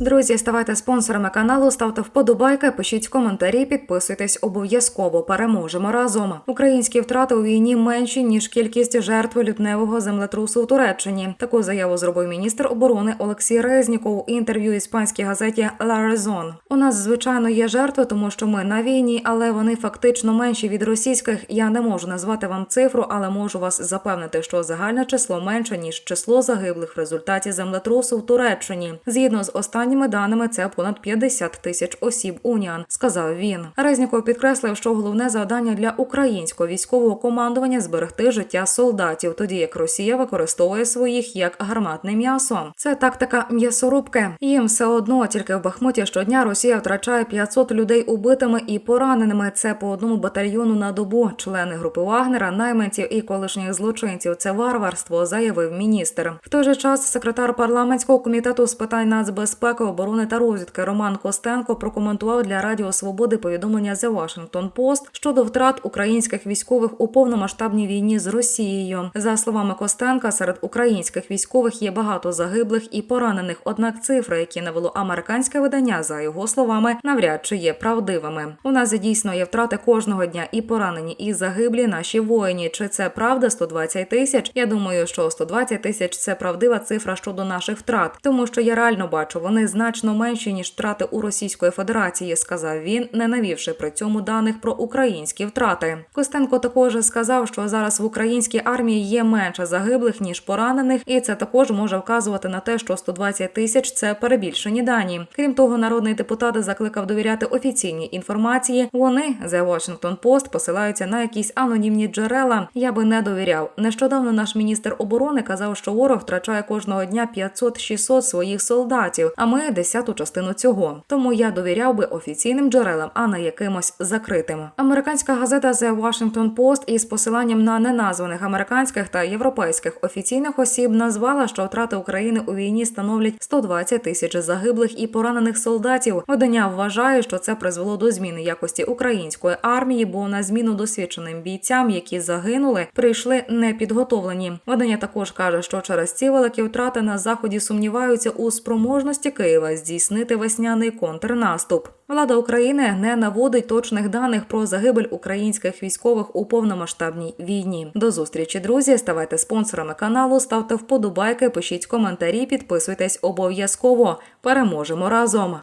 Друзі, ставайте спонсорами каналу, ставте вподобайки, пишіть коментарі, підписуйтесь обов'язково. Переможемо разом. Українські втрати у війні менші ніж кількість жертв лютневого землетрусу у Туреччині. Таку заяву зробив міністр оборони Олексій Резніков у інтерв'ю іспанській газеті Raison. У нас звичайно є жертви, тому що ми на війні, але вони фактично менші від російських. Я не можу назвати вам цифру, але можу вас запевнити, що загальне число менше ніж число загиблих в результаті землетрусу в Туреччині. Згідно з останніми даними, це понад 50 тисяч осіб уніан, сказав він. Резніков підкреслив, що головне завдання для українського військового командування зберегти життя солдатів, тоді як Росія використовує своїх як гарматне м'ясо. Це тактика м'ясорубки. Їм все одно тільки в Бахмуті щодня Росія втрачає 500 людей убитими і пораненими. Це по одному батальйону на добу. Члени групи Вагнера, найманців і колишніх злочинців. Це варварство, заявив міністр. В той же час секретар парламентського комітету з питань нацбезпеки, оборони та розвідки Роман Костенко прокоментував для Радіо Свободи повідомлення The Washington Post щодо втрат українських військових у повномасштабній війні з Росією. За словами Костенка, серед українських військових є багато загиблих і поранених. Однак цифри, які навело американське видання, за його словами, навряд чи є правдивими. У нас дійсно є втрати кожного дня і поранені, і загиблі наші воїні. Чи це правда? 120 тисяч? Я думаю, що 120 тисяч це правдива цифра щодо наших втрат, тому що я реально бачу, вони значно менші ніж втрати у Російської Федерації, сказав він, не навівши при цьому даних про українські втрати. Костенко також сказав, що зараз в українській армії є менше загиблих ніж поранених, і це також може вказувати на те, що 120 тисяч це перебільшені дані. Крім того, народний депутат закликав довіряти офіційній інформації. Вони The Washington Post посилаються на якісь анонімні джерела. Я би не довіряв. Нещодавно наш міністр оборони казав, що ворог втрачає кожного дня 500-600 своїх солдатів, а ми десяту частину цього. Тому я довіряв би офіційним джерелам, а не якимось закритим. Американська газета The Washington Post із посиланням на неназваних американських та європейських офіційних осіб назвала, що втрати України у війні становлять 120 тисяч загиблих і поранених солдатів. Видання вважає, що це призвело до зміни якості української армії, бо на зміну досвідченим бійцям, які загинули, прийшли непідготовлені. Видання також каже, що через ці великі втрати на заході сумніваються у спроможності Києва здійснити весняний контрнаступ. Влада України не наводить точних даних про загибель українських військових у повномасштабній війні. До зустрічі, друзі. Ставайте спонсорами каналу, ставте вподобайки, пишіть коментарі, підписуйтесь обов'язково. Переможемо разом.